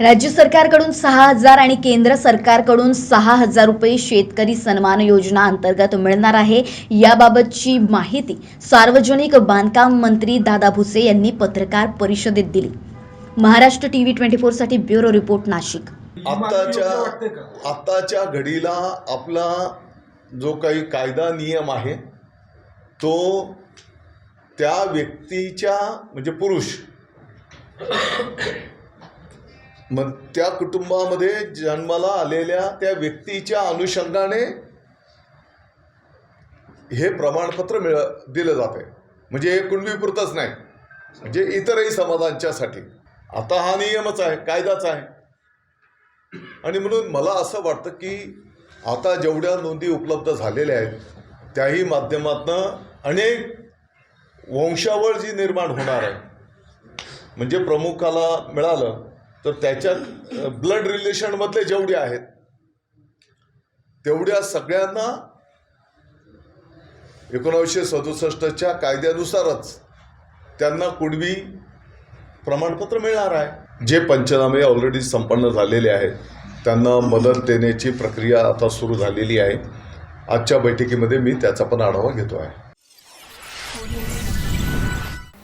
राज्य सरकारकडून सहा हजार आणि केंद्र सरकारकडून सहा हजार रुपये शेतकरी सन्मान योजना अंतर्गत मिळणार आहे. याबाबतची माहिती सार्वजनिक बांधकाम मंत्री दादा भुसे यांनी पत्रकार परिषदेत दिली. महाराष्ट्र टीव्ही ट्वेंटी फोरसाठी ब्युरो रिपोर्ट नाशिक. आताच्या आताच्या घडीला आपला जो काही कायदा नियम आहे तो त्या व्यक्तीच्या म्हणजे पुरुष मग त्या कुटुंबामध्ये जन्माला आलेल्या त्या व्यक्तीच्या अनुषंगाने हे प्रमाणपत्र मिळ दिलं जाते म्हणजे हे कुणबीपुरतंच नाही. म्हणजे इतरही समाजांच्यासाठी. आता हा नियमच आहे कायदाच आहे. आणि म्हणून मला असं वाटतं की आता जेवढ्या नोंदी उपलब्ध झालेल्या आहेत त्याही माध्यमातनं अनेक वंशावळ जी निर्माण होणार आहे म्हणजे प्रमुखाला मिळालं तर त्याच्यात ब्लड रिलेशनमधले जेवढे आहेत तेवढ्या सगळ्यांना एकोणावीसशे सदुसष्टच्या कायद्यानुसारच त्यांना कुणबी प्रमाणपत्र मिळणार आहे. जे पंचनामे ऑलरेडी संपन्न झालेले आहेत त्यांना मदत देण्याची प्रक्रिया आता सुरू झालेली आहे. आजच्या बैठकीमध्ये मी त्याचा पण आढावा घेतो आहे.